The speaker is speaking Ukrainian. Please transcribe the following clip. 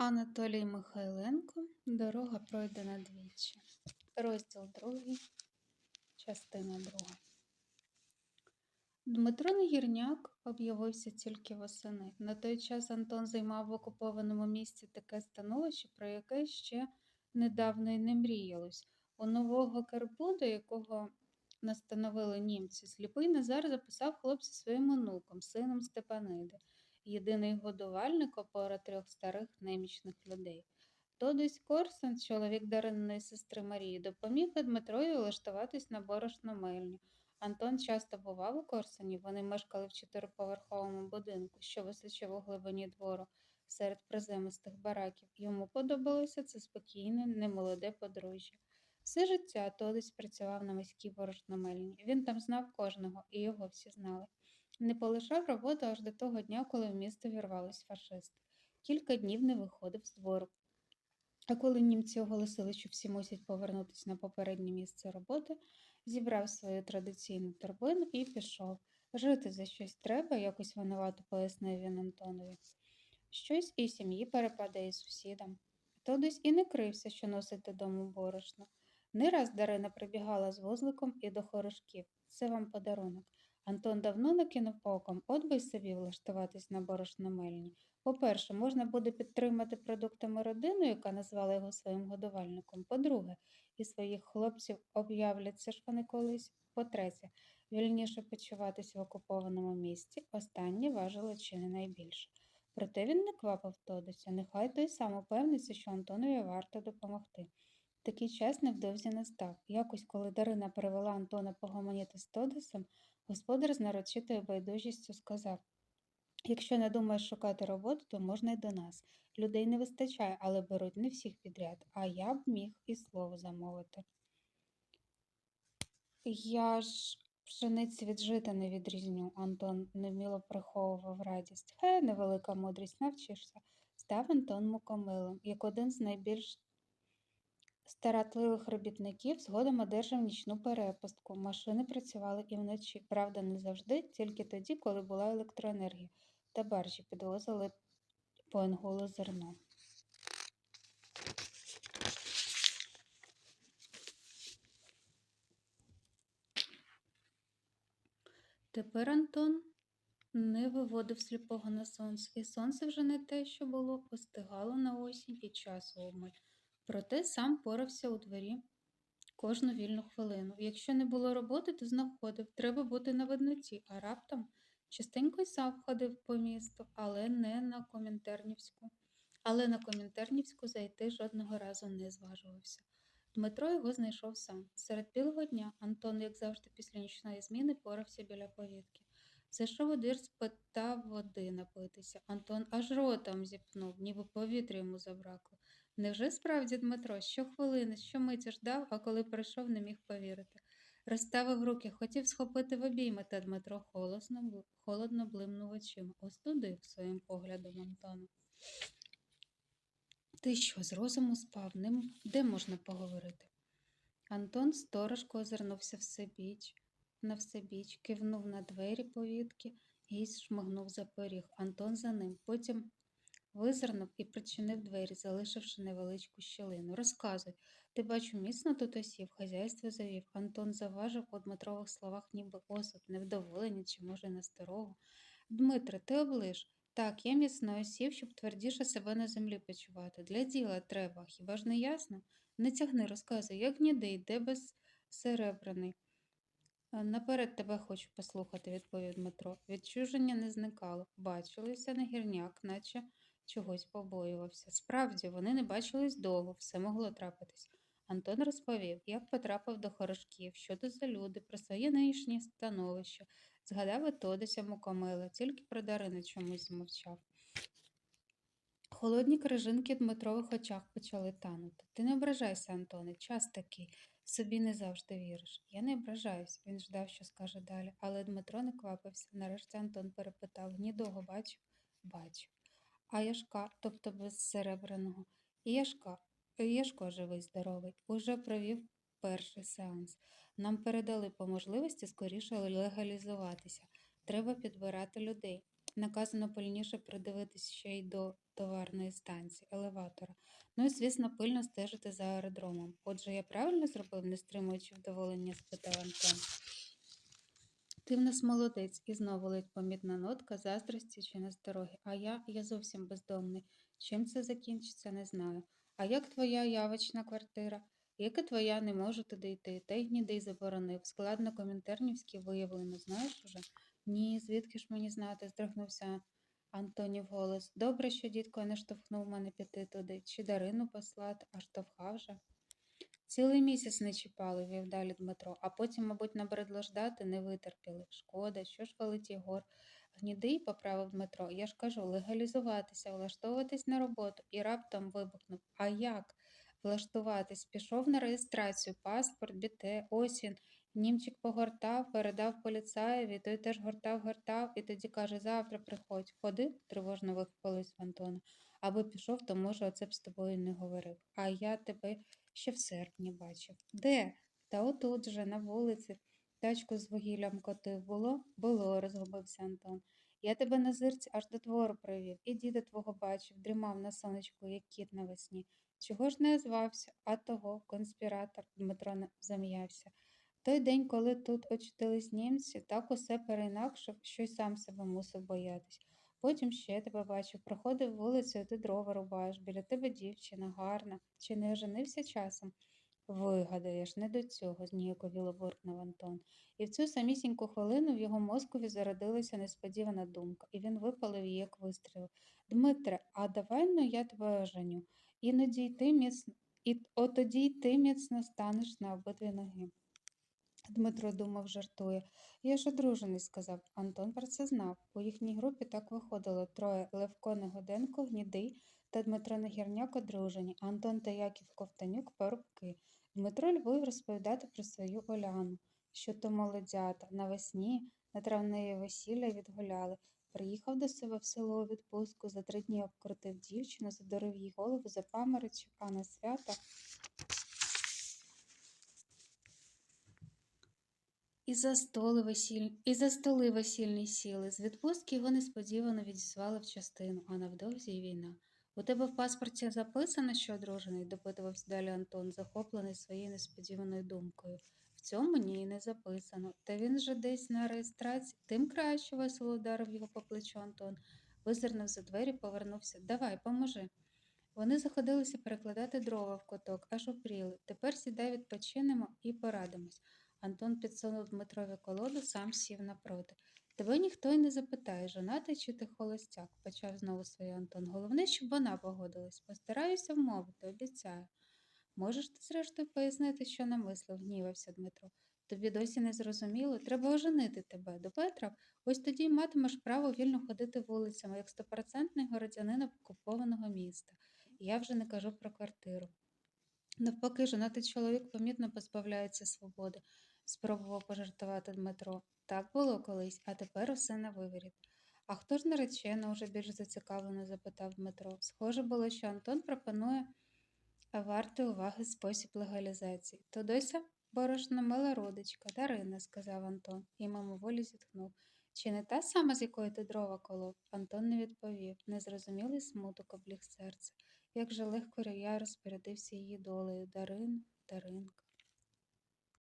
Анатолій Михайленко Дорога пройдена двічі. Розділ другий, частина друга. Дмитро Негірняк об'явився тільки восени. На той час Антон займав в окупованому місті таке становище, про яке ще недавно й не мріялось. У нового КРПУ, до якого настановили німці, сліпий Назар записав хлопця своїм онуком, сином Степаниди єдиний годувальник опора трьох старих немічних людей. Тодусь Корсун, чоловік Дарининої сестри Марії, допоміг Дмитрові влаштуватись на борошно мельню. Антон часто бував у Корсуні, вони мешкали в чотириповерховому будинку, що височив у глибині двору серед приземистих бараків. Йому подобалося це спокійне, немолоде подружжя. Все життя Тодусь працював на міській борошномельні. Він там знав кожного, і його всі знали. Не полишав роботу аж до того дня, коли в місто вірвались фашисти. Кілька днів не виходив з двору. А коли німці оголосили, що всі мусять повернутися на попереднє місце роботи, зібрав свою традиційну торбину і пішов. Жити за щось треба, якось винувато пояснив він Антонові. Щось і сім'ї перепадає сусідам. То десь і не крився, що носить додому борошно. Не раз Дарина прибігала з вузликом і до хорошків. Це вам подарунок. Антон давно накинув оком, от би собі влаштуватись на борошномельні. По-перше, можна буде підтримати продуктами родину, яка назвала його своїм годувальником. По-друге, і своїх хлопців об'являться ж вони колись. По-третє, вільніше почуватись в окупованому місці. Останнє важило чи не найбільше. Проте він не квапив Тодося, нехай той сам упевниться, що Антонові варто допомогти. Такий час невдовзі настав. Якось, коли Дарина перевела Антона погомоніти з Тодосом, Господар з нарочитою байдужістю сказав Якщо не думаєш шукати роботу, то можна й до нас. Людей не вистачає, але беруть не всіх підряд, а я б міг і слово замовити. Я ж пшениці від жита не відрізню, Антон невміло приховував радість. Хай невелика мудрість навчишся, став Антон мукомилом, як один з найбільш старатливих робітників згодом одержав нічну перепустку. Машини працювали і вночі. Правда, не завжди, тільки тоді, коли була електроенергія, та баржі підвозили по Анголу зерно. Тепер Антон не виводив сліпого на сонце, і сонце вже не те, що було, остигало на осінь і час обмаль. Проте сам порався у дворі кожну вільну хвилину. Якщо не було роботи, то знаходив. Треба бути на видноті, а раптом частенько й сам ходив по місту, але не на Комінтернівську. Але на Комінтернівську зайти жодного разу не зважувався. Дмитро його знайшов сам. Серед білого дня Антон, як завжди, після нічної зміни порався біля повітки. Зайшов у двір, спитав води напитися. Антон аж ротом зіпнув, ніби повітря йому забракло. Невже справді Дмитро щохвилини, щомиті ждав, а коли прийшов, не міг повірити. Розставив руки, хотів схопити в обійми, та Дмитро холосно, холодно блимнув очима, остудив своїм поглядом Антона. Ти що, з розуму спав? Ним де можна поговорити? Антон сторожко озирнувся всебіч, на всебіч, кивнув на двері повітки і шмагнув за поріг. Антон за ним. Потім Визирнув і причинив двері, залишивши невеличку щілину. Розказуй, ти бачу, міцно тут осів, хазяйство завів. Антон заважив у Дмитрових словах, ніби осуд, невдоволення чи, може, насторогу. Дмитре, ти облиш. Так, я міцно осів, щоб твердіше себе на землі почувати. Для діла треба, хіба ж не ясно? Не тягни, розказуй, як ніде йде без серебряний. Наперед тебе хочу послухати, відповів Дмитро. Відчуження не зникало. Бачилися на гірняк, наче чогось побоювався. Справді, вони не бачились довго, все могло трапитись. Антон розповів, як потрапив до хорожків, що то за люди, про своє нинішнє становище, згадав і Тодеся Мукомила, тільки про Дарину чомусь змовчав. Холодні крижинки Дмитрових очах почали танути. Ти не ображайся, Антоне, час такий, собі не завжди віриш. Я не ображаюсь, він ждав, що скаже далі, але Дмитро не квапився. Нарешті Антон перепитав гнідого бачив? Бачу. А Яшка, тобто без серебряного, і Яшка, Яшко живий, здоровий, уже провів перший сеанс. Нам передали по можливості скоріше легалізуватися. Треба підбирати людей. Наказано пильніше придивитись ще й до товарної станції, елеватора. Ну і, звісно, пильно стежити за аеродромом. Отже, я правильно зробив, не стримуючи вдоволення, спитав Антон. Ти в нас молодець, і знову ледь помітна нотка заздрості чи настороги. А я, я зовсім бездомний. Чим це закінчиться, не знаю. А як твоя явочна квартира? Як і твоя, не можу туди йти. Та й гнідий заборонив. Складно комінтернівський виявлено, знаєш уже? Ні, звідки ж мені знати, здригнувся Антонів голос. Добре, що дідко не штовхнув мене піти туди, чи Дарину послати, аж штовхав же. Цілий місяць не чіпали, вів далі Дмитро, а потім, мабуть, набридло ждати, не витерпіли. Шкода, що ж валить Єгор. Гнідий, поправив Дмитро, я ж кажу, легалізуватися, влаштовуватись на роботу і раптом вибухнув. А як? Влаштуватись, пішов на реєстрацію, паспорт, біте, ось він. Німчик погортав, передав поліцаєві, той теж гортав, гортав, і тоді каже, завтра приходь. Ходив, тривожно вихопилось в Антона. Аби пішов, то може оце б з тобою не говорив. А я тебе ще в серпні бачив. Де? Та отут же, на вулиці. Тачку з вугіллям котив було? Було, розгубився Антон. Я тебе на зирці аж до двору привів, і діда твого бачив, дрімав на сонечку, як кіт навесні. Чого ж не озвався? А того, конспіратор, Дмитро зам'явся. Той день, коли тут очутились німці, так усе переінакшив, що й сам себе мусив боятись. Потім ще тебе бачив, проходив вулицею, ти дрова рубаєш, біля тебе дівчина, гарна. Чи не оженився часом? Вигадаєш, не до цього, зніяковіло буркнув Антон. І в цю самісіньку хвилину в його мозкові зародилася несподівана думка, і він випалив її, як вистріл. Дмитре, а давай ну я тебе оженю. Іноді й ти міцно, і от тоді й ти міцно станеш на обидві ноги. Дмитро думав, жартує. Я ж одружений, сказав. Антон про це знав. У їхній групі так виходило троє Левко Негоденко, Гнідий та Дмитро Нагірняк одружені, Антон та Яків Ковтанюк порубки. Дмитро любив розповідати про свою Оляну, що то молодята навесні на травневі весілля відгуляли. Приїхав до себе в село у відпустку, за три дні обкрутив дівчину, задурив їй голову, запаморочив, а на свято І за столи весіль... і за столи весільні сіли. З відпустки його несподівано відізвали в частину, а невдовзі й війна. У тебе в паспорті записано, що одружений, допитувався далі Антон, захоплений своєю несподіваною думкою. В цьому ні, не записано. Та він же десь на реєстрації, тим краще весело ударив його по плечу Антон. Визирнув за двері, повернувся. Давай, поможи. Вони заходилися перекладати дрова в куток, аж опріли. Тепер сідай відпочинемо і порадимось. Антон підсунув Дмитрові колоду, сам сів напроти. Тебе ніхто й не запитає, жонатий чи ти холостяк, почав знову свій Антон. Головне, щоб вона погодилась. Постараюся вмовити, обіцяю. Можеш ти, зрештою, пояснити, що намислив, гнівався Дмитро. Тобі досі не зрозуміло, треба оженити тебе до Петра. Ось тоді й матимеш право вільно ходити вулицями, як стопроцентний городянин окупованого міста. Я вже не кажу про квартиру. Навпаки, жонатий чоловік помітно позбавляється свободи, спробував пожартувати Дмитро. Так було колись, а тепер усе на виворіт. А хто ж наречена, уже більш зацікавлено запитав Дмитро. Схоже було, що Антон пропонує вартий уваги спосіб легалізації. То дося борошно мила родичка, Дарина, сказав Антон, і мимоволі зітхнув. Чи не та сама, з якої ти дрова колов? Антон не відповів. Незрозумілий смуток обліг серце. Як же легко я розпорядився її долею. Дарин, Даринка.